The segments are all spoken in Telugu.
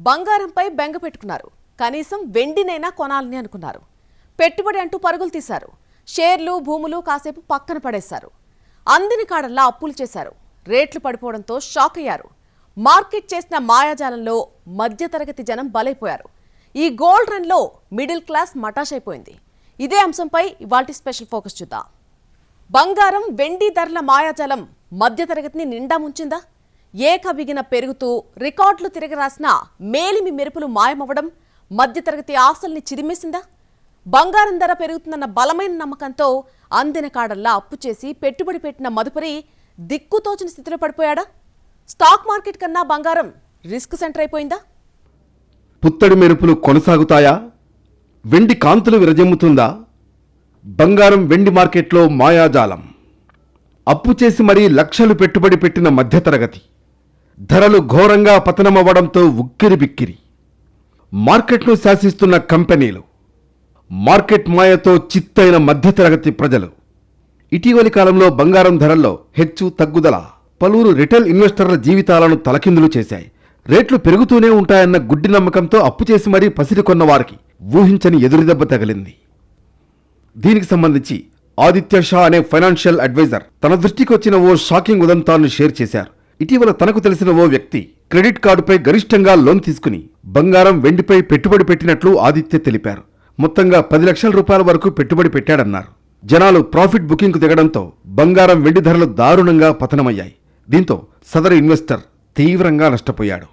బంగారంపై బెంగ పెట్టుకున్నారు. కనీసం వెండినైనా కొనాలని అనుకున్నారు. పెట్టుబడి అంటూ పరుగులు తీశారు. షేర్లు భూములు కాసేపు పక్కన పడేశారు. అందిన కాడల్లా అప్పులు చేశారు. రేట్లు పడిపోవడంతో షాక్ అయ్యారు. మార్కెట్ చేసిన మాయాజాలంలో మధ్యతరగతి జనం బలైపోయారు. ఈ గోల్డ్ రన్లో మిడిల్ క్లాస్ మటాష్ అయిపోయింది ఇదే అంశంపై ఇవాల్టి స్పెషల్ ఫోకస్ చూద్దాం. బంగారం వెండి ధరల మాయాజాలం మధ్యతరగతిని నిండా ముంచిందా? ఏకబిగిన పెరుగుతూ రికార్డులు తిరగరాసిన మేలిమి మెరుపులు మాయమవ్వడం మధ్యతరగతి ఆశల్ని చిదిమేసిందా? బంగారం ధర పెరుగుతుందన్న బలమైన నమ్మకంతో అందిన కాడల్లా అప్పు చేసి పెట్టుబడి పెట్టిన మదుపరి దిక్కుతోచిన స్థితిలో పడిపోయాడా? స్టాక్ మార్కెట్ కన్నా బంగారం రిస్క్ సెంటర్ అయిపోయిందా? పుత్తడి మెరుపులు కొనసాగుతాయా? వెండి కాంతులు విరజమ్ముతుందా? బంగారం వెండి మార్కెట్లో మాయాజాలం. అప్పు చేసి మరీ లక్షలు పెట్టుబడి పెట్టిన మధ్యతరగతి. ధరలు ఘోరంగా పతనమవ్వడంతో ఉక్కిరి బిక్కిరి మార్కెట్ను శాసిస్తున్న కంపెనీలు మార్కెట్ మాయతో చిత్తైన మధ్యతరగతి ప్రజలు. ఇటీవలి కాలంలో బంగారం ధరల్లో హెచ్చు తగ్గుదల పలువురు రిటైల్ ఇన్వెస్టర్ల జీవితాలను తలకిందులు చేశాయి. రేట్లు పెరుగుతూనే ఉంటాయన్న గుడ్డి నమ్మకంతో అప్పు చేసి మరీ పసిరి కొన్న వారికి ఊహించని ఎదురుదెబ్బ తగిలింది. దీనికి సంబంధించి ఆదిత్య షా అనే ఫైనాన్షియల్ అడ్వైజర్ తన దృష్టికి వచ్చిన ఓ షాకింగ్ ఉదంతాన్ని షేర్ చేశారు. ఇటీవల తనకు తెలిసిన ఓ వ్యక్తి క్రెడిట్ కార్డుపై గరిష్టంగా లోన్ తీసుకుని బంగారం వెండిపై పెట్టుబడి పెట్టినట్లు ఆదిత్య తెలిపారు. మొత్తంగా పది లక్షల రూపాయల వరకు పెట్టుబడి పెట్టాడన్నారు. జనాలు ప్రాఫిట్ బుకింగ్కు దిగడంతో బంగారం వెండి ధరలు దారుణంగా పతనమయ్యాయి. దీంతో సదరు ఇన్వెస్టర్ తీవ్రంగా నష్టపోయాడు.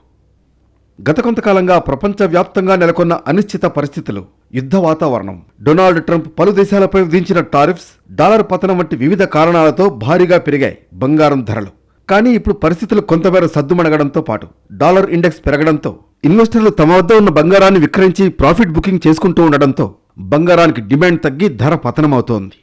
గత కొంతకాలంగా ప్రపంచవ్యాప్తంగా నెలకొన్న అనిశ్చిత పరిస్థితులు యుద్ధ వాతావరణం డొనాల్డ్ ట్రంప్ పలు దేశాలపై విధించిన టారిఫ్స్ డాలర్ పతనం వంటి వివిధ కారణాలతో భారీగా పెరిగాయి బంగారం ధరలు. కానీ ఇప్పుడు పరిస్థితులు కొంతమేర సద్దుమణగడంతో పాటు డాలర్ ఇండెక్స్ పెరగడంతో ఇన్వెస్టర్లు తమ వద్ద ఉన్న బంగారాన్ని విక్రయించి ప్రాఫిట్ బుకింగ్ చేసుకుంటూ ఉండడంతో బంగారానికి డిమాండ్ తగ్గి ధర పతనమవుతోంది.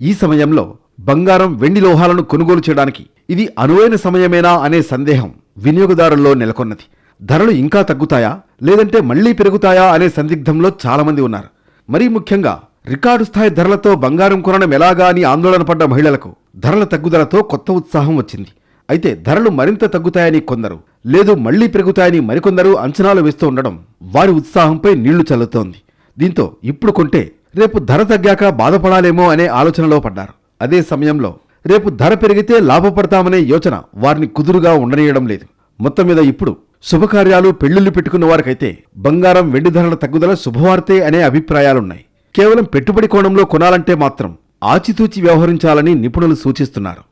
ఈ సమయంలో బంగారం వెండి లోహాలను కొనుగోలు చేయడానికి ఇది అనువైన సమయమేనా అనే సందేహం వినియోగదారుల్లో నెలకొన్నది. ధరలు ఇంకా తగ్గుతాయా? లేదంటే మళ్ళీ పెరుగుతాయా? అనే సందిగ్ధంలో చాలామంది ఉన్నారు. మరీ ముఖ్యంగా రికార్డు స్థాయి ధరలతో బంగారం కొనడం ఎలాగా అని ఆందోళన పడ్డ మహిళలకు ధరల తగ్గుదలతో కొత్త ఉత్సాహం వచ్చింది. అయితే ధరలు మరింత తగ్గుతాయని కొందరు లేదు మళ్ళీ పెరుగుతాయని మరికొందరు అంచనాలు వేస్తూ ఉండడం వారి ఉత్సాహంపై నీళ్ళు చల్లుతోంది. దీంతో ఇప్పుడు కొంటే రేపు ధర తగ్గాక బాధపడాలేమో అనే ఆలోచనలో పడ్డారు. అదే సమయంలో రేపు ధర పెరిగితే లాభపడతామనే యోచన వారిని కుదురుగా ఉండనీయడం లేదు. మొత్తం మీద ఇప్పుడు శుభకార్యాలు పెళ్ళిళ్ళు పెట్టుకున్న వారికైతే బంగారం వెండి ధరల తగ్గుదల శుభవార్తే అనే అభిప్రాయాలున్నాయి. కేవలం పెట్టుబడి కోణంలో కొనాలంటే మాత్రం ఆచితూచి వ్యవహరించాలని నిపుణులు సూచిస్తున్నారు.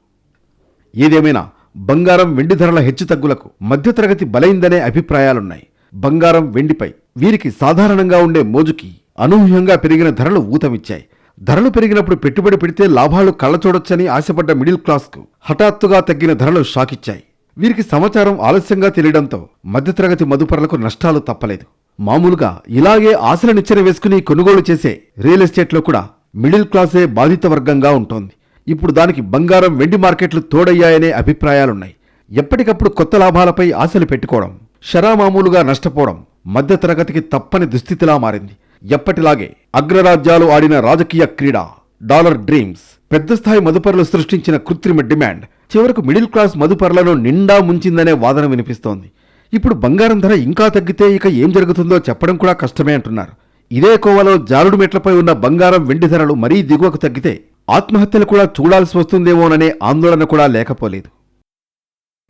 ఏదేమైనా బంగారం వెండి ధరల హెచ్చుతగ్గులకు మధ్యతరగతి బలైందనే అభిప్రాయాలున్నాయి. బంగారం వెండిపై వీరికి సాధారణంగా ఉండే మోజుకి అనూహ్యంగా పెరిగిన ధరలు ఊతమిచ్చాయి. ధరలు పెరిగినప్పుడు పెట్టుబడి పెడితే లాభాలు కళ్ళచూడొచ్చని ఆశపడ్డ మిడిల్ క్లాస్కు హఠాత్తుగా తగ్గిన ధరలు షాకిచ్చాయి. వీరికి సమాచారం ఆలస్యంగా తెలియడంతో మధ్యతరగతి మదుపరులకు నష్టాలు తప్పలేదు. మామూలుగా ఇలాగే ఆశల నిచ్చెన వేసుకుని కొనుగోలు చేసే రియల్ ఎస్టేట్లో కూడా మిడిల్ క్లాసే బాధిత వర్గంగా ఉంటోంది. ఇప్పుడు దానికి బంగారం వెండి మార్కెట్లు తోడయ్యాయనే అభిప్రాయాలున్నాయి. ఎప్పటికప్పుడు కొత్త లాభాలపై ఆశలు పెట్టుకోవడం షరామామూలుగా నష్టపోవడం మధ్యతరగతికి తప్పని దుస్థితిలా మారింది. ఎప్పటిలాగే అగ్రరాజ్యాలు ఆడిన రాజకీయ క్రీడ డాలర్ డ్రీమ్స్ పెద్ద స్థాయి మదుపరులు సృష్టించిన కృత్రిమ డిమాండ్ చివరకు మిడిల్ క్లాస్ మదుపరులను నిండా ముంచిందనే వాదన వినిపిస్తోంది. ఇప్పుడు బంగారం ధర ఇంకా తగ్గితే ఇక ఏం జరుగుతుందో చెప్పడం కూడా కష్టమే అంటున్నారు. ఇదే కోవలో జారుడు మెట్లపై ఉన్న బంగారం వెండి ధరలు మరీ దిగువకు తగ్గితే ఆత్మహత్యలు కూడా చూడాల్సి వస్తుందేమోననే ఆందోళన కూడా లేకపోలేదు.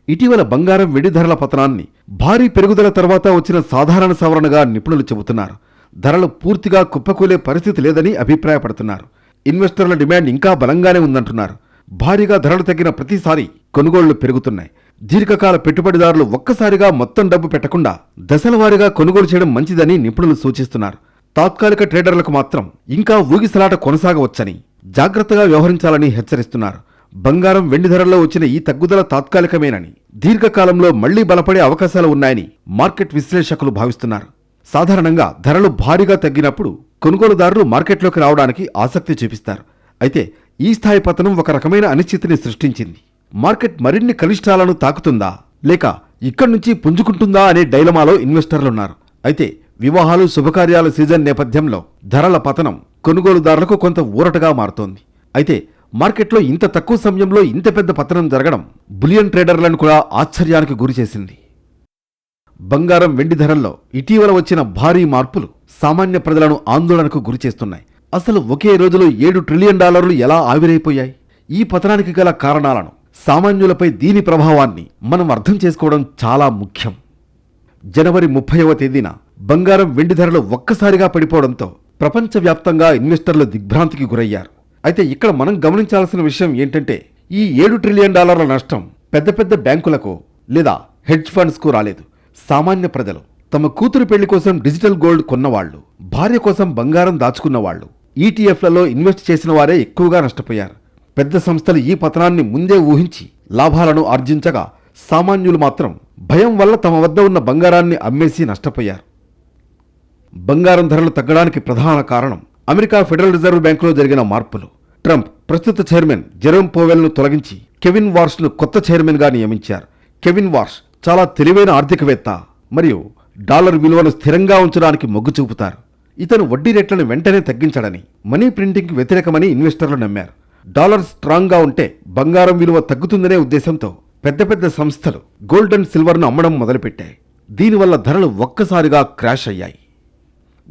ఇటీవల బంగారం వెండి ధరల పతనాన్ని భారీ పెరుగుదల తర్వాత వచ్చిన సాధారణ సవరణగా నిపుణులు చెబుతున్నారు. ధరలు పూర్తిగా కుప్పకూలే పరిస్థితి లేదని అభిప్రాయపడుతున్నారు. ఇన్వెస్టర్ల డిమాండ్ ఇంకా బలంగానే ఉందంటున్నారు. భారీగా ధరలు తగ్గిన ప్రతిసారి కొనుగోళ్ళు పెరుగుతున్నాయి. దీర్ఘకాల పెట్టుబడిదారులు ఒక్కసారిగా మొత్తం డబ్బు పెట్టకుండా దశలవారీగా కొనుగోలు చేయడం మంచిదని నిపుణులు సూచిస్తున్నారు. తాత్కాలిక ట్రేడర్లకు మాత్రం ఇంకా ఊగిసలాట కొనసాగవచ్చని జాగ్రత్తగా వ్యవహరించాలని హెచ్చరిస్తున్నారు. బంగారం వెండి ధరల్లో వచ్చిన ఈ తగ్గుదల తాత్కాలికమేనని దీర్ఘకాలంలో మళ్ళీ బలపడే అవకాశాలు ఉన్నాయని మార్కెట్ విశ్లేషకులు భావిస్తున్నారు. సాధారణంగా ధరలు భారీగా తగ్గినప్పుడు కొనుగోలుదారులు మార్కెట్లోకి రావడానికి ఆసక్తి చూపిస్తారు. అయితే ఈ స్థాయి పతనం ఒక రకమైన అనిశ్చితిని సృష్టించింది. మార్కెట్ మరిన్ని కనిష్టాలను తాకుతుందా? లేక ఇక్కడి నుంచి పుంజుకుంటుందా అనే డైలమాలో ఇన్వెస్టర్లున్నారు. అయితే వివాహాలు శుభకార్యాల సీజన్ నేపథ్యంలో ధరల పతనం కొనుగోలుదారులకు కొంత ఊరటగా మారుతోంది. అయితే మార్కెట్లో ఇంత తక్కువ సమయంలో ఇంత పెద్ద పతనం జరగడం బులియన్ ట్రేడర్లను కూడా ఆశ్చర్యానికి గురిచేసింది. బంగారం వెండి ధరల్లో ఇటీవల వచ్చిన భారీ మార్పులు సామాన్య ప్రజలను ఆందోళనకు గురిచేస్తున్నాయి. అసలు ఒకే రోజులో ఏడు ట్రిలియన్ డాలర్లు ఎలా ఆవిరైపోయాయి? ఈ పతనానికి గల కారణాలను సామాన్యులపై దీని ప్రభావాన్ని మనం అర్థం చేసుకోవడం చాలా ముఖ్యం. జనవరి ముప్పైవ తేదీన బంగారం వెండి ధరలు ఒక్కసారిగా పడిపోవడంతో ప్రపంచవ్యాప్తంగా ఇన్వెస్టర్లు దిగ్భ్రాంతికి గురయ్యారు. అయితే ఇక్కడ మనం గమనించాల్సిన విషయం ఏంటంటే ఈ ఏడు ట్రిలియన్ డాలర్ల నష్టం పెద్ద పెద్ద బ్యాంకులకు లేదా హెడ్జ్ ఫండ్స్కు రాలేదు. సామాన్య ప్రజలు తమ కూతురు పెళ్ళి కోసం డిజిటల్ గోల్డ్ కొన్నవాళ్ళు భార్య కోసం బంగారం దాచుకున్నవాళ్ళు ఈటీఎఫ్లలో ఇన్వెస్ట్ చేసిన వారే ఎక్కువగా నష్టపోయారు. పెద్ద సంస్థలు ఈ పతనాన్ని ముందే ఊహించి లాభాలను ఆర్జించగా సామాన్యులు మాత్రం భయం వల్ల తమ వద్ద ఉన్న బంగారాన్ని అమ్మేసి నష్టపోయారు. బంగారం ధరలు తగ్గడానికి ప్రధాన కారణం అమెరికా ఫెడరల్ రిజర్వ్ బ్యాంకులో జరిగిన మార్పులు. ట్రంప్ ప్రస్తుత చైర్మన్ జెరోమ్ పోవెల్ను తొలగించి కెవిన్ వార్ష్ను కొత్త చైర్మన్గా నియమించారు. కెవిన్ వార్ష్ చాలా తెలివైన ఆర్థికవేత్త మరియు డాలర్ విలువను స్థిరంగా ఉంచడానికి మొగ్గు చూపుతారు. ఇతను వడ్డీ రేట్లను వెంటనే తగ్గించాడని మనీ ప్రింటింగ్కి వ్యతిరేకమని ఇన్వెస్టర్లు నమ్మారు. డాలర్ స్ట్రాంగ్గా ఉంటే బంగారం విలువ తగ్గుతుందనే ఉద్దేశంతో పెద్ద పెద్ద సంస్థలు గోల్డ్ అండ్ సిల్వర్ను అమ్మడం మొదలుపెట్టాయి. దీనివల్ల ధరలు ఒక్కసారిగా క్రాష్ అయ్యాయి.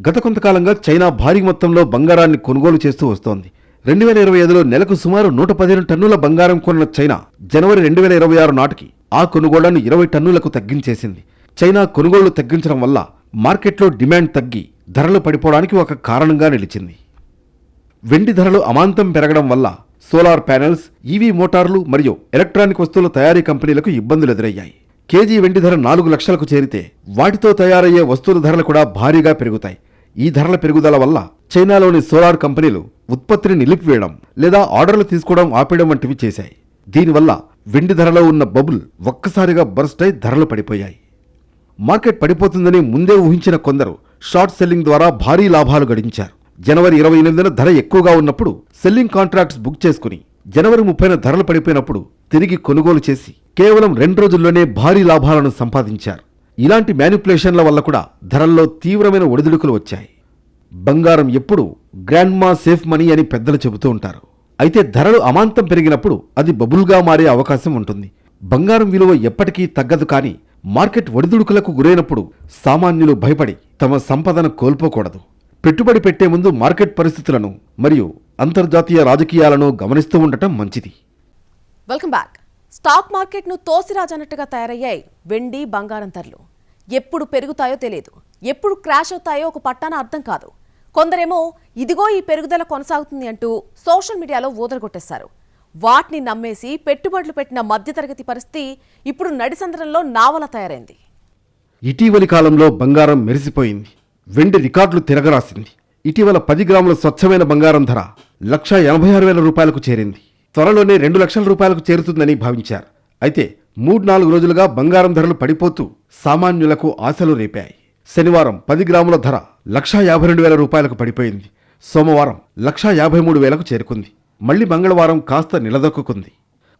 గత కొంతకాలంగా చైనా భారీ మొత్తంలో బంగారాన్ని కొనుగోలు చేస్తూ వస్తోంది. రెండు వేల ఇరవై ఐదులో నెలకు సుమారు నూట పదిహేను టన్నుల బంగారం కొన్న చైనా జనవరి రెండు వేల ఇరవై ఆరు నాటికి ఆ కొనుగోళ్ళను ఇరవై టన్నులకు తగ్గించేసింది. చైనా కొనుగోళ్ళు తగ్గించడం వల్ల మార్కెట్లో డిమాండ్ తగ్గి ధరలు పడిపోవడానికి ఒక కారణంగా నిలిచింది. వెండి ధరలు అమాంతం పెరగడం వల్ల సోలార్ ప్యానెల్స్ ఈవీ మోటార్లు మరియు ఎలక్ట్రానిక్ వస్తువుల తయారీ కంపెనీలకు ఇబ్బందులు ఎదురయ్యాయి. కేజీ వెండి ధర నాలుగు లక్షలకు చేరితే వాటితో తయారయ్యే వస్తువుల ధరలు కూడా భారీగా పెరుగుతాయి. ఈ ధరల పెరుగుదల వల్ల చైనాలోని సోలార్ కంపెనీలు ఉత్పత్తిని నిలిపివేయడం లేదా ఆర్డర్లు తీసుకోవడం ఆపేయడం వంటివి చేశాయి. దీనివల్ల వెండి ధరలో ఉన్న బబుల్ ఒక్కసారిగా బర్స్ట్ అయి ధరలు పడిపోయాయి. మార్కెట్ పడిపోతుందని ముందే ఊహించిన కొందరు షార్ట్ సెల్లింగ్ ద్వారా భారీ లాభాలు గడించారు. జనవరి ఇరవై ఎనిమిదిన ధర ఎక్కువగా ఉన్నప్పుడు సెల్లింగ్ కాంట్రాక్ట్స్ బుక్ చేసుకుని జనవరి ముప్పైన ధరలు పడిపోయినప్పుడు తిరిగి కొనుగోలు చేసి కేవలం రెండు రోజుల్లోనే భారీ లాభాలను సంపాదించారు. ఇలాంటి మ్యానిపులేషన్ల వల్ల కూడా ధరల్లో తీవ్రమైన ఒడిదుడుకులు వచ్చాయి. బంగారం ఎప్పుడు గ్రాండ్మా సేఫ్ మనీ అని పెద్దలు చెబుతూ ఉంటారు. అయితే ధరలు అమాంతం పెరిగినప్పుడు అది బబుల్గా మారే అవకాశం ఉంటుంది. బంగారం విలువ ఎప్పటికీ తగ్గదు కానీ మార్కెట్ ఒడిదుడుకులకు గురైనప్పుడు సామాన్యులు భయపడి తమ సంపదను కోల్పోకూడదు. పెట్టుబడి పెట్టే ముందు మార్కెట్ పరిస్థితులను మరియు అంతర్జాతీయ రాజకీయాలను గమనిస్తూ ఉండటం మంచిది. వెల్కమ్ బ్యాక్ స్టాక్ మార్కెట్ను తోసిరాజన్నట్టుగా తయారయ్యాయి వెండి బంగారం ధరలు. ఎప్పుడు పెరుగుతాయో తెలియదు ఎప్పుడు క్రాష్ అవుతాయో ఒక పట్టాన అర్థం కాదు. కొందరేమో ఇదిగో ఈ పెరుగుదల కొనసాగుతుంది అంటూ సోషల్ మీడియాలో ఊదరగొట్టేశారు. వాటిని నమ్మేసి పెట్టుబడులు పెట్టిన మధ్యతరగతి పరిస్థితి ఇప్పుడు నడిసంద్రంలో నావల తయారైంది. ఇటీవలి కాలంలో బంగారం మెరిసిపోయింది. వెండి రికార్డులు తిరగరాసింది. ఇటీవల పది గ్రాముల స్వచ్ఛమైన బంగారం ధర లక్ష ఎనభై ఆరు వేల రూపాయలకు చేరింది. త్వరలోనే రెండు లక్షల రూపాయలకు చేరుతుందని భావించారు. అయితే మూడు నాలుగు రోజులుగా బంగారం ధరలు పడిపోతూ సామాన్యులకు ఆశలు రేపాయి. శనివారం పది గ్రాముల ధర లక్షా యాభై రెండు వేల రూపాయలకు పడిపోయింది. సోమవారం లక్షా యాభై మూడు వేలకు చేరుకుంది. మళ్ళీ మంగళవారం కాస్త నిలదొక్కుంది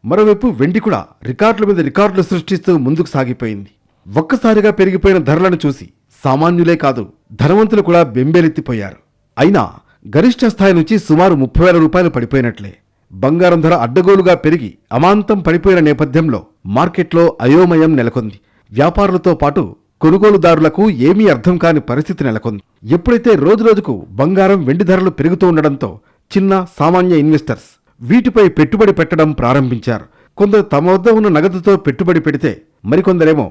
మరోవైపు వెండి కూడా రికార్డుల మీద రికార్డులు సృష్టిస్తూ ముందుకు సాగిపోయింది. ఒక్కసారిగా పెరిగిపోయిన ధరలను చూసి సామాన్యులే కాదు ధనవంతులు కూడా బెంబేలెత్తిపోయారు. అయినా గరిష్ట స్థాయి నుంచి సుమారు ముప్పై వేల రూపాయలు పడిపోయినట్లే. బంగారం ధర అడ్డగోలుగా పెరిగి అమాంతం పడిపోయిన నేపథ్యంలో మార్కెట్లో అయోమయం నెలకొంది. వ్యాపారులతో పాటు కొనుగోలుదారులకు ఏమీ అర్థం కాని పరిస్థితి నెలకొంది. ఎప్పుడైతే రోజురోజుకు బంగారం వెండి ధరలు పెరుగుతూ ఉండడంతో చిన్న సామాన్య ఇన్వెస్టర్స్. వీటిపై పెట్టుబడి పెట్టడం ప్రారంభించారు. కొందరు తమ వద్ద ఉన్న నగదుతో పెట్టుబడి పెడితే మరికొందరేమో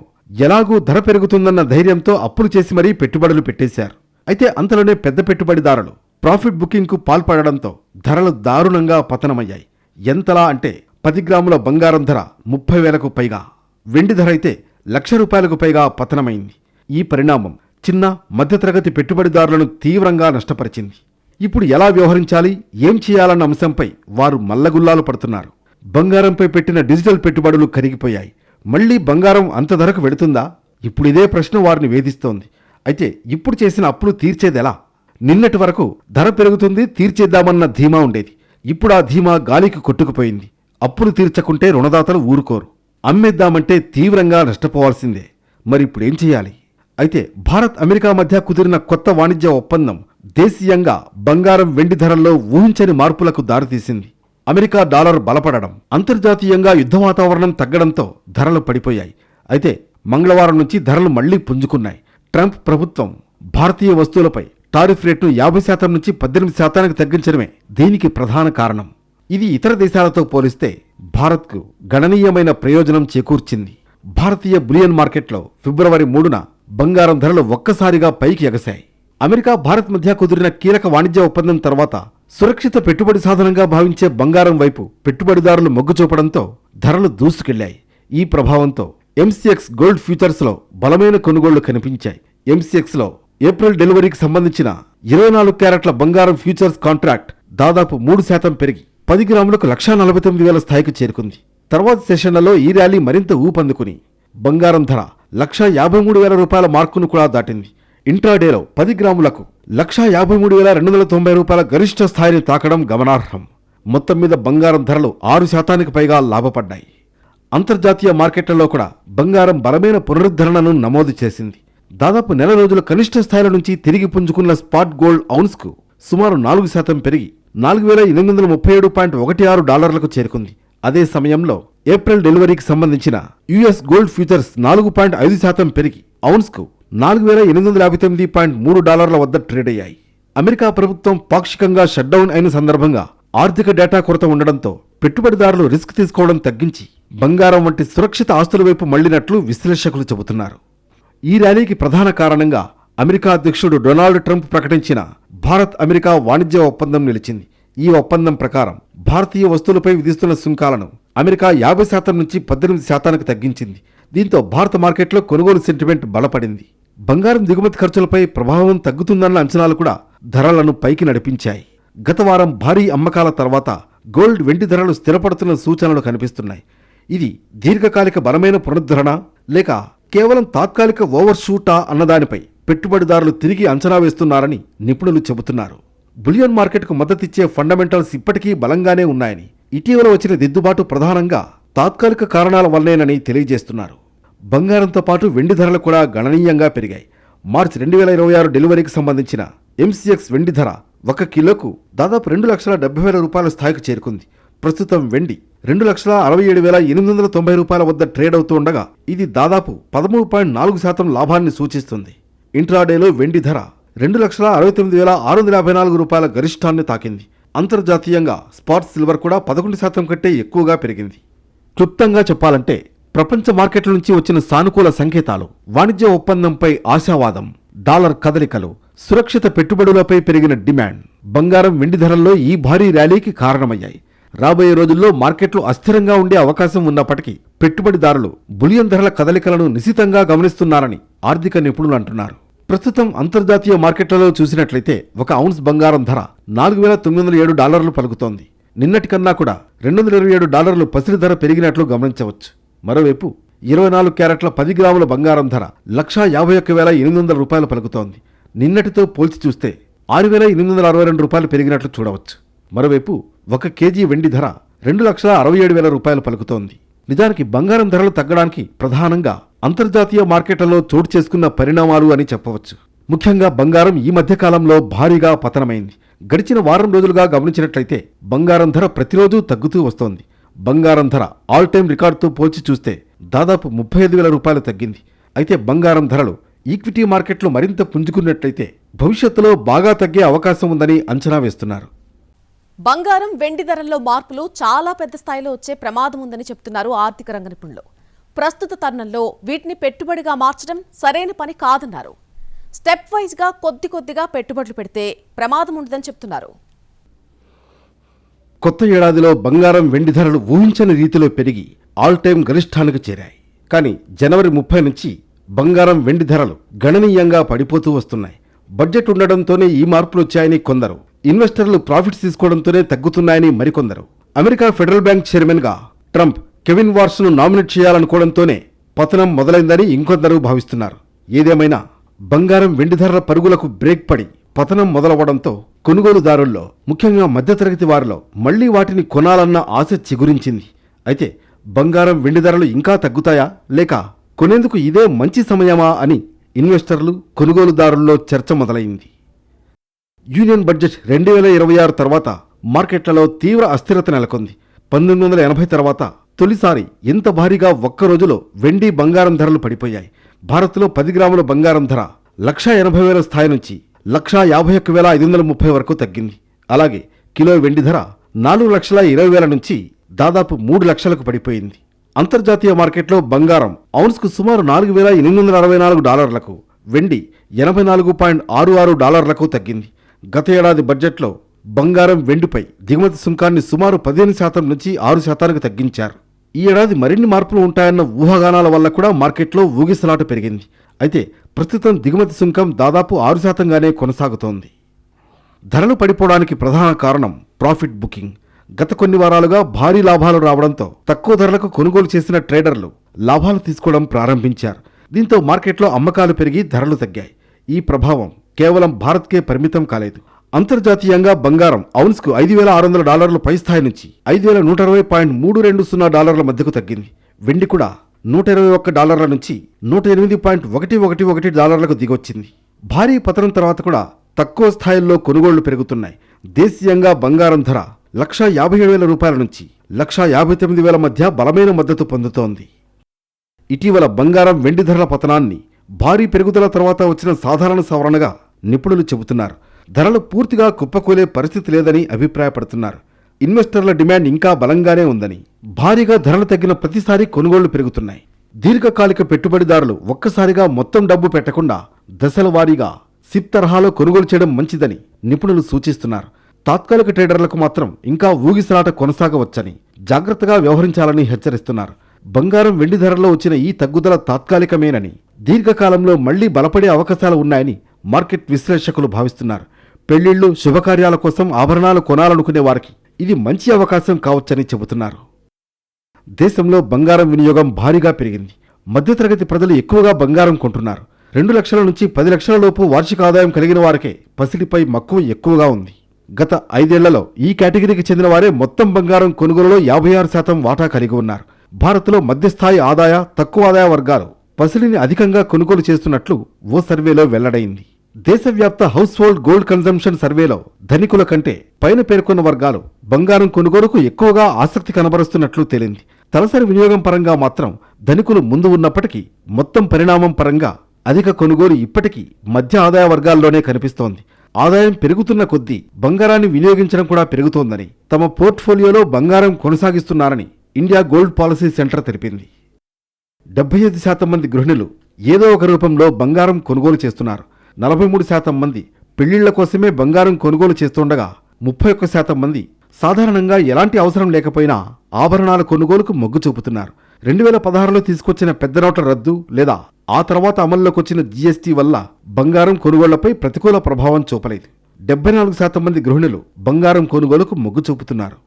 ఎలాగూ ధర పెరుగుతుందన్న ధైర్యంతో అప్పులు చేసి మరీ పెట్టుబడులు పెట్టేశారు. అయితే అంతలోనే పెద్ద పెట్టుబడిదారులు ప్రాఫిట్ బుకింగ్కు పాల్పడడంతో ధరలు దారుణంగా పతనమయ్యాయి. ఎంతలా అంటే పది గ్రాముల బంగారం ధర ముప్పై వేలకు పైగా వెండి ధర అయితే లక్ష రూపాయలకు పైగా పతనమైంది. ఈ పరిణామం చిన్న మధ్యతరగతి పెట్టుబడిదారులను తీవ్రంగా నష్టపరిచింది. ఇప్పుడు ఎలా వ్యవహరించాలి? ఏం చేయాలన్న అంశంపై వారు మల్లగుల్లాలు పడుతున్నారు. బంగారంపై పెట్టిన డిజిటల్ పెట్టుబడులు కరిగిపోయాయి. మళ్ళీ బంగారం అంత ధరకు వెళుతుందా? ఇప్పుడు ఇదే ప్రశ్న వారిని వేధిస్తోంది. అయితే ఇప్పుడు చేసిన అప్పులు తీర్చేదెలా? నిన్నటి వరకు ధర పెరుగుతుంది తీర్చేద్దామన్న ధీమా ఉండేది. ఇప్పుడు ఆ ధీమా గాలికి కొట్టుకుపోయింది. అప్పులు తీర్చకుంటే రుణదాతలు ఊరుకోరు. అమ్మేద్దామంటే తీవ్రంగా నష్టపోవాల్సిందే. మరి ఇప్పుడేం చేయాలి? అయితే భారత్ అమెరికా మధ్య కుదిరిన కొత్త వాణిజ్య ఒప్పందం దేశీయంగా బంగారం వెండి ధరల్లో ఊహించని మార్పులకు దారితీసింది. అమెరికా డాలర్ బలపడడం అంతర్జాతీయంగా యుద్ధ వాతావరణం తగ్గడంతో ధరలు పడిపోయాయి. అయితే మంగళవారం నుంచి ధరలు మళ్ళీ పుంజుకున్నాయి. ట్రంప్ ప్రభుత్వం భారతీయ వస్తువులపై టారిఫ్ రేటును యాభై శాతం నుంచి పద్దెనిమిది శాతానికి తగ్గించడమే దీనికి ప్రధాన కారణం. ఇది ఇతర దేశాలతో పోలిస్తే భారత్కు గణనీయమైన ప్రయోజనం చేకూర్చింది. భారతీయ బులియన్ మార్కెట్లో ఫిబ్రవరి మూడున బంగారం ధరలు ఒక్కసారిగా పైకి ఎగశాయి అమెరికా భారత్ మధ్య కుదిరిన కీలక వాణిజ్య ఒప్పందం తర్వాత సురక్షిత పెట్టుబడి సాధనంగా భావించే బంగారం వైపు పెట్టుబడిదారులు మొగ్గు చూపడంతో ధరలు దూసుకెళ్ళాయి. ఈ ప్రభావంతో ఎంసీఎక్స్ గోల్డ్ ఫ్యూచర్స్లో బలమైన కొనుగోళ్ళు కనిపించాయి. ఎంసీఎక్స్లో ఏప్రిల్ డెలివరీకి సంబంధించిన ఇరవై నాలుగు క్యారెట్ల బంగారం ఫ్యూచర్స్ కాంట్రాక్ట్ దాదాపు మూడు శాతం పెరిగి పది గ్రాములకు లక్షా నలభై తొమ్మిది వేల స్థాయికి చేరుకుంది. తర్వాత సెషన్లలో ఈ ర్యాలీ మరింత ఊపందుకుని బంగారం ధర లక్షా యాభై మూడు వేల రూపాయల మార్కును కూడా దాటింది. ఇంట్రాడేలో పది గ్రాములకు లక్షా యాభై మూడు వేల రెండు వందల తొంభై రూపాయల గరిష్ట స్థాయిని తాకడం గమనార్హం. మొత్తం మీద బంగారం ధరలు ఆరు శాతానికి పైగా లాభపడ్డాయి. అంతర్జాతీయ మార్కెట్లలో కూడా బంగారం బలమైన పునరుద్ధరణను నమోదు చేసింది. దాదాపు నెల రోజుల కనిష్ట స్థాయిల నుంచి తిరిగి పుంజుకున్న స్పాట్ గోల్డ్ ఔన్స్కు సుమారు నాలుగు శాతం పెరిగి నాలుగు వేల ఎనిమిది వందల ముప్పై ఏడు పాయింట్ ఒకటి ఆరు డాలర్లకు చేరుకుంది. అదే సమయంలో ఏప్రిల్ డెలివరీకి సంబంధించిన యుఎస్ గోల్డ్ ఫ్యూచర్స్ నాలుగు పాయింట్ ఐదు శాతం పెరిగి ఔన్స్కు నాలుగు వేల ఎనిమిది వందల యాభై తొమ్మిది పాయింట్ మూడు డాలర్ల వద్ద ట్రేడ్ అయ్యాయి. అమెరికా ప్రభుత్వం పాక్షికంగా షట్డౌన్ అయిన సందర్భంగా ఆర్థిక డేటా కొరత ఉండడంతో పెట్టుబడిదారులు రిస్క్ తీసుకోవడం తగ్గించి బంగారం వంటి సురక్షిత ఆస్తుల వైపు మళ్ళినట్లు విశ్లేషకులు చెబుతున్నారు. ఈ ర్యాలీకి ప్రధాన కారణంగా అమెరికా అధ్యక్షుడు డొనాల్డ్ ట్రంప్ ప్రకటించిన భారత్ అమెరికా వాణిజ్య ఒప్పందం నిలిచింది. ఈ ఒప్పందం ప్రకారం భారతీయ వస్తువులపై విధిస్తున్న సుంకాలను అమెరికా యాభై శాతం నుంచి పద్దెనిమిది శాతానికి తగ్గించింది. దీంతో భారత మార్కెట్లో కొనుగోలు సెంటిమెంట్ బలపడింది. బంగారం దిగుమతి ఖర్చులపై ప్రభావం తగ్గుతుందన్న అంచనాలు కూడా ధరలను పైకి నడిపించాయి. గత వారం భారీ అమ్మకాల తర్వాత గోల్డ్ వెండి ధరలు స్థిరపడుతున్న సూచనలు కనిపిస్తున్నాయి. ఇది దీర్ఘకాలిక బలమైన పునరుద్ధరణ లేక కేవలం తాత్కాలిక ఓవర్ షూటా అన్నదానిపై పెట్టుబడిదారులు తిరిగి అంచనా వేస్తున్నారని నిపుణులు చెబుతున్నారు. బులియన్ మార్కెట్కు మద్దతిచ్చే ఫండమెంటల్స్ ఇప్పటికీ బలంగానే ఉన్నాయని ఇటీవల వచ్చిన దిద్దుబాటు ప్రధానంగా తాత్కాలిక కారణాల వల్లేనని తెలియజేస్తున్నారు. బంగారంతో పాటు వెండి ధరలు కూడా గణనీయంగా పెరిగాయి. మార్చి రెండు వేల ఇరవై ఆరు డెలివరీకి సంబంధించిన ఎంసీఎక్స్ వెండి ధర ఒక కిలోకు దాదాపు రెండు లక్షల డెబ్బై వేల రూపాయల స్థాయికి చేరుకుంది. ప్రస్తుతం వెండి రెండు లక్షల అరవై ఏడు వేల ఎనిమిది వందల తొంభై రూపాయల వద్ద ట్రేడ్ అవుతూ ఉండగా ఇది దాదాపు పదమూడు పాయింట్ నాలుగు శాతం లాభాన్ని సూచిస్తుంది. ఇంట్రాడేలో వెండి ధర రెండు లక్షల అరవై తొమ్మిది వేల ఆరు వందల యాభై నాలుగు రూపాయల గరిష్టాన్ని తాకింది. అంతర్జాతీయంగా స్పాట్ సిల్వర్ కూడా పదకొండు శాతం కంటే ఎక్కువగా పెరిగింది. క్లుప్తంగా చెప్పాలంటే ప్రపంచ మార్కెట్ల నుంచి వచ్చిన సానుకూల సంకేతాలు వాణిజ్య ఒప్పందంపై ఆశావాదం డాలర్ కదలికలు సురక్షిత పెట్టుబడులపై పెరిగిన డిమాండ్ బంగారం వెండి ధరల్లో ఈ భారీ ర్యాలీకి కారణమయ్యాయి. రాబోయే రోజుల్లో మార్కెట్లు అస్థిరంగా ఉండే అవకాశం ఉన్నప్పటికీ పెట్టుబడిదారులు బులియన్ ధరల కదలికలను నిశితంగా గమనిస్తున్నారని ఆర్థిక నిపుణులు అంటున్నారు. ప్రస్తుతం అంతర్జాతీయ మార్కెట్లలో చూసినట్లయితే ఒక ఔన్స్ బంగారం ధర నాలుగు వేల తొమ్మిది వందల ఏడు డాలర్లు పలుకుతోంది. నిన్నటి కన్నా కూడా రెండు వందల ఇరవై ఏడు డాలర్లు పసిడి ధర పెరిగినట్లు గమనించవచ్చు. మరోవైపు ఇరవై నాలుగు క్యారెట్ల పది గ్రాముల బంగారం ధర లక్షా యాభై ఒక్క వేల ఎనిమిది వందల రూపాయలు పలుకుతోంది. నిన్నటితో పోల్చి చూస్తే ఆరు వేల ఎనిమిది వందల అరవై రెండు రూపాయలు పెరిగినట్లు చూడవచ్చు. మరోవైపు ఒక కేజీ వెండి ధర రెండు లక్షల అరవై ఏడు వేల రూపాయలు పలుకుతోంది. నిజానికి బంగారం ధరలు తగ్గడానికి ప్రధానంగా అంతర్జాతీయ మార్కెట్లలో చోటు చేసుకున్న పరిణామాలు అని చెప్పవచ్చు. ముఖ్యంగా బంగారం ఈ మధ్యకాలంలో భారీగా పతనమైంది. గడిచిన వారం రోజులుగా గమనించినట్లయితే బంగారం ధర ప్రతిరోజు తగ్గుతూ వస్తోంది. బంగారం ధర ఆల్ టైం రికార్డుతో పోల్చి చూస్తే దాదాపు ముప్పై ఐదు వేల రూపాయలు తగ్గింది. అయితే బంగారం ధరలు ఈక్విటీ మార్కెట్లు మరింత పుంజుకున్నట్లయితే భవిష్యత్తులో బాగా తగ్గే అవకాశం ఉందని అంచనా వేస్తున్నారు. బంగారం వెండి ధరల్లో మార్పులు చాలా పెద్ద స్థాయిలో వచ్చే ప్రమాదం ఉందని చెప్తున్నారు ఆర్థిక రంగ నిపుణులు. ప్రస్తుత తరుణంలో వీటిని పెట్టుబడిగా మార్చడం సరైన పని కాదన్నారు. స్టెప్ వైజ్గా కొద్ది కొద్దిగా పెట్టుబడులు పెడితే ప్రమాదం ఉండదని చెప్తున్నారు. కొత్త ఏడాదిలో బంగారం వెండి ధరలు ఊహించని రీతిలో పెరిగి ఆల్ టైం గరిష్టానికి చేరాయి. కానీ జనవరి ముప్పై నుంచి బంగారం వెండి ధరలు గణనీయంగా పడిపోతూ వస్తున్నాయి. బడ్జెట్ ఉండడంతోనే ఈ మార్పులు వచ్చాయని కొందరు. ఇన్వెస్టర్లు ప్రాఫిట్స్ తీసుకోవడంతోనే తగ్గుతున్నాయని మరికొందరు. అమెరికా ఫెడరల్ బ్యాంక్ చైర్మన్గా ట్రంప్ కెవిన్ వార్స్ను నామినేట్ చేయాలనుకోవడంతోనే పతనం మొదలైందని ఇంకొందరు భావిస్తున్నారు. ఏదేమైనా బంగారం వెండి ధరల పరుగులకు బ్రేక్ పడి పతనం మొదలవడంతో కొనుగోలుదారుల్లో ముఖ్యంగా మధ్యతరగతి వారిలో మళ్ళీ వాటిని కొనాలన్న ఆశ చిగురించింది. అయితే బంగారం వెండి ధరలు ఇంకా తగ్గుతాయా? లేక కొనేందుకు ఇదే మంచి సమయమా అని ఇన్వెస్టర్లు కొనుగోలుదారుల్లో చర్చ మొదలైంది. యూనియన్ బడ్జెట్ రెండు వేల ఇరవై ఆరు తర్వాత మార్కెట్లలో తీవ్ర అస్థిరత నెలకొంది. పంతొమ్మిది వందల ఎనభై తర్వాత తొలిసారి ఇంత భారీగా ఒక్క రోజులో వెండి బంగారం ధరలు పడిపోయాయి. భారత్లో పది గ్రాముల బంగారం ధర లక్ష ఎనభై వేల స్థాయి నుంచి లక్షా యాభై ఒక్క వేల ఐదు వందల ముప్పై వరకు తగ్గింది. అలాగే కిలో వెండి ధర నాలుగు లక్షల ఇరవై వేల నుంచి దాదాపు మూడు లక్షలకు పడిపోయింది. అంతర్జాతీయ మార్కెట్లో బంగారం ఔన్స్కు సుమారు నాలుగు వేల ఎనిమిది వందల అరవై నాలుగు డాలర్లకు వెండి ఎనభై నాలుగు పాయింట్ ఆరు ఆరు డాలర్లకు తగ్గింది. గత ఏడాది బడ్జెట్లో బంగారం వెండిపై దిగుమతి సుంకాన్ని సుమారు పదిహేను శాతం నుంచి ఆరు శాతానికి తగ్గించారు. ఈ ఏడాది మరిన్ని మార్పులు ఉంటాయన్న ఊహాగానాల వల్ల కూడా మార్కెట్లో ఊగిసలాట పెరిగింది. అయితే ప్రస్తుతం దిగుమతి సుంకం దాదాపు ఆరు శాతంగానే కొనసాగుతోంది. ధరలు పడిపోవడానికి ప్రధాన కారణం ప్రాఫిట్ బుకింగ్. గత కొన్ని వారాలుగా భారీ లాభాలు రావడంతో తక్కువ ధరలకు కొనుగోలు చేసిన ట్రేడర్లు లాభాలు తీసుకోవడం ప్రారంభించారు. దీంతో మార్కెట్లో అమ్మకాలు పెరిగి ధరలు తగ్గాయి. ఈ ప్రభావం కేవలం భారత్కే పరిమితం కాలేదు. అంతర్జాతీయంగా బంగారం ఔన్స్కు ఐదు వేల ఆరు వందల డాలర్ల పై స్థాయి నుంచి ఐదు వేల నూట అరవై పాయింట్ మూడు రెండు సున్నా డాలర్ల మధ్యకు తగ్గింది. వెండి కూడా నూట ఇరవై ఒక్క డాలర్ల నుంచి నూట ఎనిమిది పాయింట్ ఒకటి ఒకటి ఒకటి డాలర్లకు దిగొచ్చింది. భారీ పతనం తర్వాత కూడా తక్కువ స్థాయిల్లో కొనుగోళ్ళు పెరుగుతున్నాయి. దేశీయంగా బంగారం ధర లక్షా యాభై ఏడు వేల రూపాయల నుంచి లక్షా యాభై తొమ్మిది వేల మధ్య బలమైన మద్దతు పొందుతోంది. ఇటీవల బంగారం వెండి ధరల పతనాన్ని భారీ పెరుగుదల తర్వాత వచ్చిన సాధారణ సవరణగా నిపుణులు చెబుతున్నారు. ధరలు పూర్తిగా కుప్పకూలే పరిస్థితి లేదని అభిప్రాయపడుతున్నారు. ఇన్వెస్టర్ల డిమాండ్ ఇంకా బలంగానే ఉందని భారీగా ధరలు తగ్గిన ప్రతిసారి కొనుగోళ్ళు పెరుగుతున్నాయి. దీర్ఘకాలిక పెట్టుబడిదారులు ఒక్కసారిగా మొత్తం డబ్బు పెట్టకుండా దశల వారీగా సిప్ తరహాలో కొనుగోలు చేయడం మంచిదని నిపుణులు సూచిస్తున్నారు. తాత్కాలిక ట్రేడర్లకు మాత్రం ఇంకా ఊగిసలాట కొనసాగవచ్చని జాగ్రత్తగా వ్యవహరించాలని హెచ్చరిస్తున్నారు. బంగారం వెండి ధరల్లో వచ్చిన ఈ తగ్గుదల తాత్కాలికమేనని దీర్ఘకాలంలో మళ్ళీ బలపడే అవకాశాలు ఉన్నాయని మార్కెట్ విశ్లేషకులు భావిస్తున్నారు. పెళ్ళిళ్ళు శుభకార్యాల కోసం ఆభరణాలు కొనాలనుకునే వారికి ఇది మంచి అవకాశం కావచ్చని చెబుతున్నారు. దేశంలో బంగారం వినియోగం భారీగా పెరిగింది. మధ్యతరగతి ప్రజలు ఎక్కువగా బంగారం కొంటున్నారు. రెండు లక్షల నుంచి పది లక్షల లోపు వార్షిక ఆదాయం కలిగిన వారికే పసిడిపై మక్కువ ఎక్కువగా ఉంది. గత ఐదేళ్ళలో ఈ కేటగిరీకి చెందిన వారే మొత్తం బంగారం కొనుగోలులో యాభై ఆరు శాతం వాటా కలిగి ఉన్నారు. భారత్లో మధ్యస్థాయి ఆదాయ తక్కువ ఆదాయ వర్గాలు పసిడిని అధికంగా కొనుగోలు చేస్తున్నట్లు ఓ సర్వేలో వెల్లడైంది. దేశవ్యాప్త హౌస్ హోల్డ్ గోల్డ్ కన్జంప్షన్ సర్వేలో ధనికుల కంటే పైన పేర్కొన్న వర్గాలు బంగారం కొనుగోలుకు ఎక్కువగా ఆసక్తి కనబరుస్తున్నట్లు తేలింది. తలసరి వినియోగం పరంగా మాత్రం ధనికులు ముందు ఉన్నప్పటికీ మొత్తం పరిణామం పరంగా అధిక కొనుగోలు ఇప్పటికీ మధ్య ఆదాయ వర్గాల్లోనే కనిపిస్తోంది. ఆదాయం పెరుగుతున్న కొద్దీ బంగారాన్ని వినియోగించడం కూడా పెరుగుతోందని తమ పోర్ట్ఫోలియోలో బంగారం కొనసాగిస్తున్నారని ఇండియా గోల్డ్ పాలసీ సెంటర్ తెలిపింది. డెబ్బై ఐదు శాతం మంది గృహిణులు ఏదో ఒక రూపంలో బంగారం కొనుగోలు చేస్తున్నారు. నలభై మూడు శాతం మంది పెళ్ళిళ్ళ కోసమే బంగారం కొనుగోలు చేస్తుండగా ముప్పై ఒక్క శాతం మంది సాధారణంగా ఎలాంటి అవసరం లేకపోయినా ఆభరణాల కొనుగోలుకు మొగ్గు చూపుతున్నారు. రెండు వేల పదహారులో తీసుకొచ్చిన పెద్ద నోట్ల రద్దు లేదా ఆ తర్వాత అమల్లోకి వచ్చిన జీఎస్టీ వల్ల బంగారం కొనుగోళ్ళపై ప్రతికూల ప్రభావం చూపలేదు. డెబ్బై నాలుగు శాతం మంది గృహిణులు బంగారం కొనుగోలుకు మొగ్గు చూపుతున్నారు.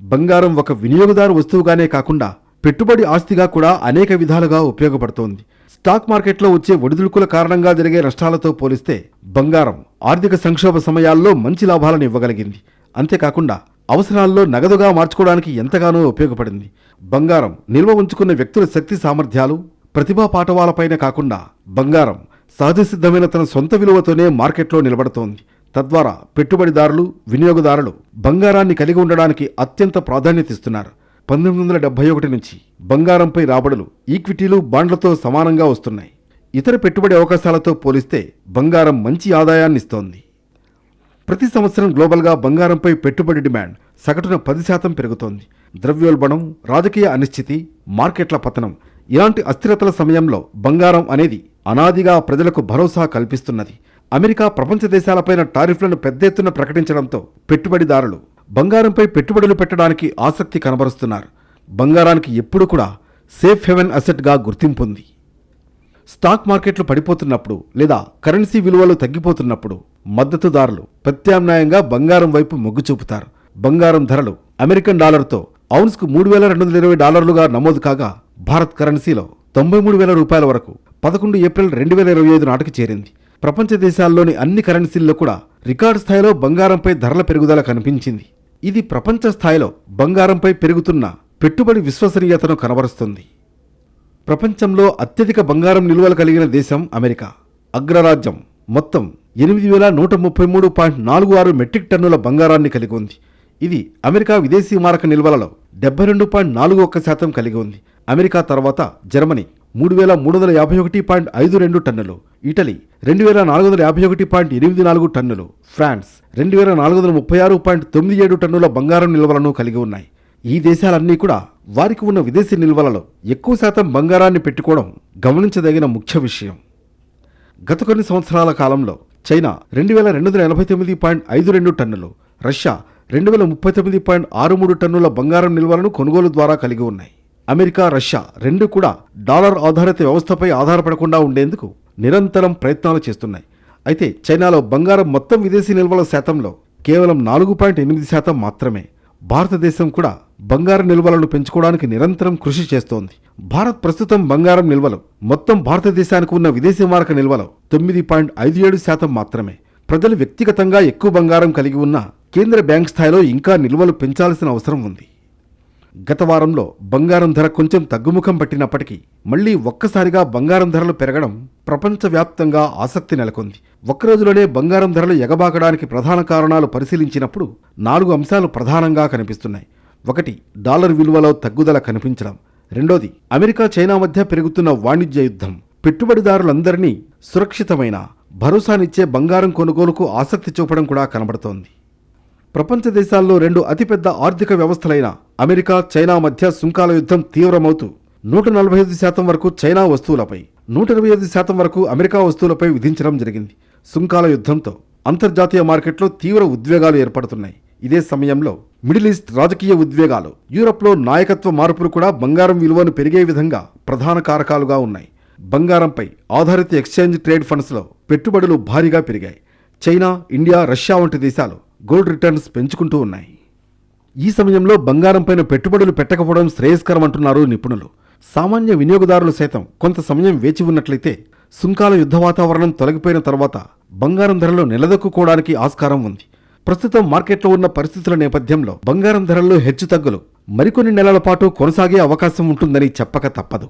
బంగారం ఒక వినియోగదారు వస్తువుగానే కాకుండా పెట్టుబడి ఆస్తిగా కూడా అనేక విధాలుగా ఉపయోగపడుతోంది. స్టాక్ మార్కెట్లో వచ్చే ఒడిదుడుకుల కారణంగా జరిగే నష్టాలతో పోలిస్తే బంగారం ఆర్థిక సంక్షోభ సమయాల్లో మంచి లాభాలను ఇవ్వగలిగింది. అంతేకాకుండా అవసరాల్లో నగదుగా మార్చుకోవడానికి ఎంతగానో ఉపయోగపడింది. బంగారం నిల్వ ఉంచుకున్న వ్యక్తుల శక్తి సామర్థ్యాలు ప్రతిభా పాఠవాలపైన కాకుండా బంగారం సహజసిద్ధమైన తన సొంత విలువతోనే మార్కెట్లో నిలబడుతోంది. తద్వారా పెట్టుబడిదారులు వినియోగదారులు బంగారాన్ని కలిగి ఉండడానికి అత్యంత ప్రాధాన్యత ఇస్తున్నారు. పంతొమ్మిది వందల డెబ్బై ఒకటి నుంచి బంగారంపై రాబడులు ఈక్విటీలు బాండ్లతో సమానంగా వస్తున్నాయి. ఇతర పెట్టుబడి అవకాశాలతో పోలిస్తే బంగారం మంచి ఆదాయాన్ని ఇస్తోంది. ప్రతి సంవత్సరం గ్లోబల్గా బంగారంపై పెట్టుబడి డిమాండ్ సగటున పది శాతం పెరుగుతోంది. ద్రవ్యోల్బణం రాజకీయ అనిశ్చితి మార్కెట్ల పతనం ఇలాంటి అస్థిరతల సమయంలో బంగారం అనేది అనాదిగా ప్రజలకు భరోసా కల్పిస్తున్నది. అమెరికా ప్రపంచ దేశాలపైన టారిఫ్లను పెద్ద ఎత్తున ప్రకటించడంతో పెట్టుబడిదారులు బంగారంపై పెట్టుబడులు పెట్టడానికి ఆసక్తి కనబరుస్తున్నారు. బంగారానికి ఎప్పుడు కూడా సేఫ్ హెవెన్ అసెట్గా గుర్తింపుంది స్టాక్ మార్కెట్లు పడిపోతున్నప్పుడు లేదా కరెన్సీ విలువలు తగ్గిపోతున్నప్పుడు మద్దతుదారులు ప్రత్యామ్నాయంగా బంగారం వైపు మొగ్గు చూపుతారు. బంగారం ధరలు అమెరికన్ డాలర్తో ఔన్స్కు మూడు వేల రెండు వందల ఇరవై డాలర్లుగా నమోదు కాగా భారత్ కరెన్సీలో తొంభై మూడు వేల రూపాయల వరకు పదకొండు ఏప్రిల్ రెండు వేల ఇరవై ఐదు నాటికి చేరింది. ప్రపంచ దేశాల్లోని అన్ని కరెన్సీల్లో కూడా రికార్డు స్థాయిలో బంగారంపై ధరల పెరుగుదల కనిపించింది. ఇది ప్రపంచ స్థాయిలో బంగారంపై పెరుగుతున్న పెట్టుబడి విశ్వసనీయతను కనబరుస్తుంది. ప్రపంచంలో అత్యధిక బంగారం నిల్వలు కలిగిన దేశం అమెరికా. అగ్రరాజ్యం మొత్తం ఎనిమిది వేల నూట ముప్పై మూడు పాయింట్ నాలుగు ఆరు మెట్రిక్ టన్నుల బంగారాన్ని కలిగి ఉంది. ఇది అమెరికా విదేశీ మారక నిల్వలలో డెబ్బై రెండు పాయింట్ నాలుగు ఒక్క శాతం కలిగి ఉంది. అమెరికా తర్వాత జర్మనీ మూడు వేల మూడు వందల యాభై ఒకటి పాయింట్ ఐదు రెండు టన్నులు ఇటలీ రెండు వేల నాలుగు వందల యాభై ఒకటి పాయింట్ ఎనిమిది నాలుగు టన్నులు ఫ్రాన్స్ రెండు వేల నాలుగు వందల ముప్పై ఆరు పాయింట్ తొమ్మిది ఏడు టన్నుల బంగారం నిల్వలను కలిగి ఉన్నాయి. ఈ దేశాలన్నీ కూడా వారికి ఉన్న విదేశీ నిల్వలలో ఎక్కువ శాతం బంగారాన్ని పెట్టుకోవడం గమనించదగిన ముఖ్య విషయం. గత కొన్ని సంవత్సరాల కాలంలో చైనా రెండు వేల రెండు వందల ఎనభై తొమ్మిది పాయింట్ ఐదు రెండు టన్నులు రష్యా రెండు వేల ముప్పై తొమ్మిది పాయింట్ ఆరు మూడు టన్నుల బంగారం నిల్వలను కొనుగోలు ద్వారా కలిగి ఉన్నాయి. అమెరికా రష్యా రెండు కూడా డాలర్ ఆధారిత వ్యవస్థపై ఆధారపడకుండా ఉండేందుకు నిరంతరం ప్రయత్నాలు చేస్తున్నాయి. అయితే చైనాలో బంగారం మొత్తం విదేశీ నిల్వల శాతంలో కేవలం నాలుగు పాయింట్ ఎనిమిది శాతం మాత్రమే. భారతదేశం కూడా బంగారు నిల్వలను పెంచుకోవడానికి నిరంతరం కృషి చేస్తోంది. భారత్ ప్రస్తుతం బంగారం నిల్వలు మొత్తం భారతదేశానికి ఉన్న విదేశీ మారక నిల్వలు తొమ్మిది పాయింట్ ఐదు ఏడు శాతం మాత్రమే. ప్రజలు వ్యక్తిగతంగా ఎక్కువ బంగారం కలిగి ఉన్న కేంద్ర బ్యాంక్ స్థాయిలో ఇంకా నిల్వలు పెంచాల్సిన అవసరం ఉంది. గత వారంలో బంగారం ధర కొంచెం తగ్గుముఖం పట్టినప్పటికీ మళ్ళీ ఒక్కసారిగా బంగారం ధరలు పెరగడం ప్రపంచవ్యాప్తంగా ఆసక్తి నెలకొంది. ఒక్కరోజులోనే బంగారం ధరలు ఎగబాకడానికి ప్రధాన కారణాలు పరిశీలించినప్పుడు నాలుగు అంశాలు ప్రధానంగా కనిపిస్తున్నాయి. ఒకటి డాలర్ విలువలో తగ్గుదల కనిపించడం. రెండోది అమెరికా చైనా మధ్య పెరుగుతున్న వాణిజ్య యుద్ధం. పెట్టుబడిదారులందరినీ సురక్షితమైన భరోసానిచ్చే బంగారం కొనుగోలుకు ఆసక్తి చూపడం కూడా కనబడుతోంది. ప్రపంచ దేశాల్లో రెండు అతిపెద్ద ఆర్థిక వ్యవస్థలైన అమెరికా చైనా మధ్య సుంకాల యుద్ధం తీవ్రమవుతూ నూట నలభై ఐదు శాతం వరకు చైనా వస్తువులపై నూట ఇరవై ఐదు శాతం వరకు అమెరికా వస్తువులపై విధించడం జరిగింది. సుంకాల యుద్ధంతో అంతర్జాతీయ మార్కెట్లో తీవ్ర ఉద్వేగాలు ఏర్పడుతున్నాయి. ఇదే సమయంలో మిడిల్ ఈస్ట్ రాజకీయ ఉద్వేగాలు యూరప్లో నాయకత్వ మార్పులు కూడా బంగారం విలువను పెరిగే విధంగా ప్రధాన కారకాలుగా ఉన్నాయి. బంగారంపై ఆధారిత ఎక్స్చేంజ్ ట్రేడ్ ఫండ్స్లో పెట్టుబడులు భారీగా పెరిగాయి. చైనా ఇండియా రష్యా వంటి దేశాలు గోల్డ్ రిటర్న్స్ పెంచుకుంటూ ఉన్నాయి. ఈ సమయంలో బంగారంపైన పెట్టుబడులు పెట్టకపోవడం శ్రేయస్కరం అంటున్నారు నిపుణులు. సామాన్య వినియోగదారులు సైతం కొంత సమయం వేచి ఉన్నట్లయితే సుంకాల యుద్ధ వాతావరణం తొలగిపోయిన తర్వాత బంగారం ధరలు నిలదొక్కుకోవడానికి ఆస్కారం ఉంది. ప్రస్తుతం మార్కెట్లో ఉన్న పరిస్థితుల నేపథ్యంలో బంగారం ధరల్లో హెచ్చుతగ్గులు మరికొన్ని నెలల పాటు కొనసాగే అవకాశం ఉంటుందని చెప్పక తప్పదు.